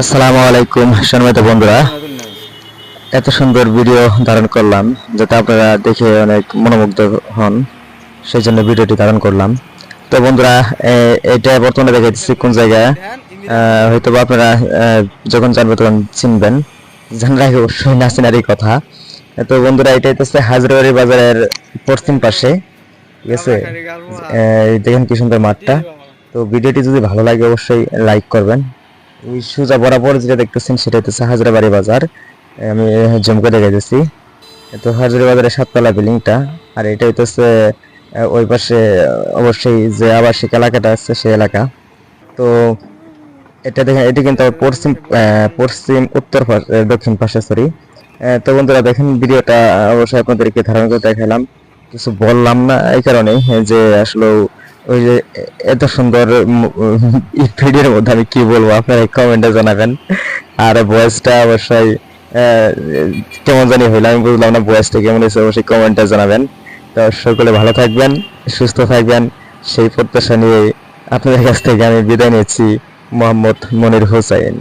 আসসালামু আলাইকুম, সম্মানিত বন্ধুরা। এত সুন্দর ভিডিও ধারণ করলাম, যাতে আপনারা দেখে অনেক মনোমুগ্ধ হন সেই জন্য ভিডিওটি ধারণ করলাম। তো বন্ধুরা এটা বর্তমানে দেখা যাচ্ছে কোন জায়গায়। হয়তো আপনারা যখন জানবে তখন চিনবেন। জানার অবশ্যই না চেনারই কথা। তো বন্ধুরা, এটা হচ্ছে হাজারবাড়ি বাজারের পশ্চিম পাশে, ঠিক আছে? দেখেন কি সুন্দর মাঠটা। তো ভিডিওটি যদি ভালো লাগে, অবশ্যই লাইক করবেন। এই সোজা বরাবর যেটা দেখতেছেন, সেটা হচ্ছে হাজারাবাড়ি বাজার। আমি জুম করে গেছি তো হাজারি বাজারের সাততলা বিল্ডিংটা, আর এটা হইতেছে ওই পাশে, অবশ্যই যে আবাসিক এলাকাটা আছে, সেই এলাকা। তো এটা দেখেন, এটি কিন্তু পশ্চিম পশ্চিম উত্তর দক্ষিণ পাশে সরি তো বন্ধুরা দেখেন, ভিডিওটা অবশ্যই আপনাদেরকে ধারণ করে দেখালাম। কিছু বললাম না এই কারণেই, যে আসলে ওই যে এত সুন্দর ভিডিওর মধ্যে আমি কি বলব, আপনারা কমেন্টে জানাবেন। আর ভয়েসটা অবশ্যই কেমন জানি হইল, আমি বুঝলাম না ভয়েসটা কেমন হয়েছে অবশ্যই কমেন্টে জানাবেন। তো সকলে ভালো থাকবেন, সুস্থ থাকবেন। সেই প্রত্যাশা নিয়ে আপনাদের কাছ থেকে আমি বিদায় নিচ্ছি, মোহাম্মদ মনির হোসাইন।